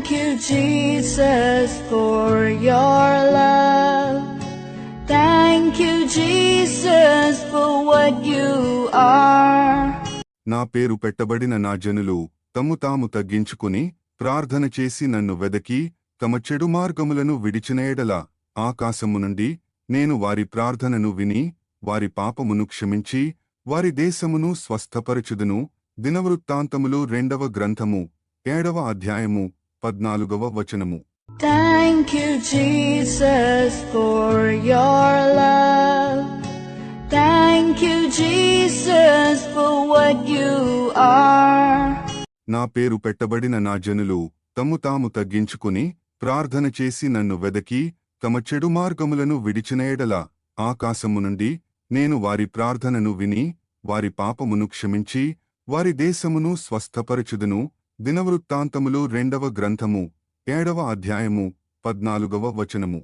Thank you, Jesus, for your love. Thank you, Jesus, for what you are. నా పేరు పెట్టబడిన నా జనులు తమ్ము తాము తగ్గించుకుని ప్రార్థన చేసి నన్ను వెదకి తమ చెడు మార్గములను విడిచిన ఎడల ఆకాశము నుండి నేను వారి ప్రార్థనను విని వారి పాపమును క్షమించి వారి దేశమును స్వస్థపరచుదును దినవృత్తాంతములు రెండవ గ్రంథము ఏడవ అధ్యాయము పద్నాలుగవ వచనము Thank you, Jesus, for your love. Thank you, Jesus, for what you are. నా పేరు పెట్టబడిన నా జనులు తమ్ము తాము తగ్గించుకుని ప్రార్థన చేసి నన్ను వెదకి తమ చెడు మార్గములను విడిచిన ఎడల ఆకాశము నుండి నేను వారి ప్రార్థనను విని వారి పాపమును క్షమించి వారి దేశమును స్వస్థపరచుదును దినవృత్తాంతములు రెండవ గ్రంథము ఏడవ అధ్యాయము పద్నాలుగవ వచనము.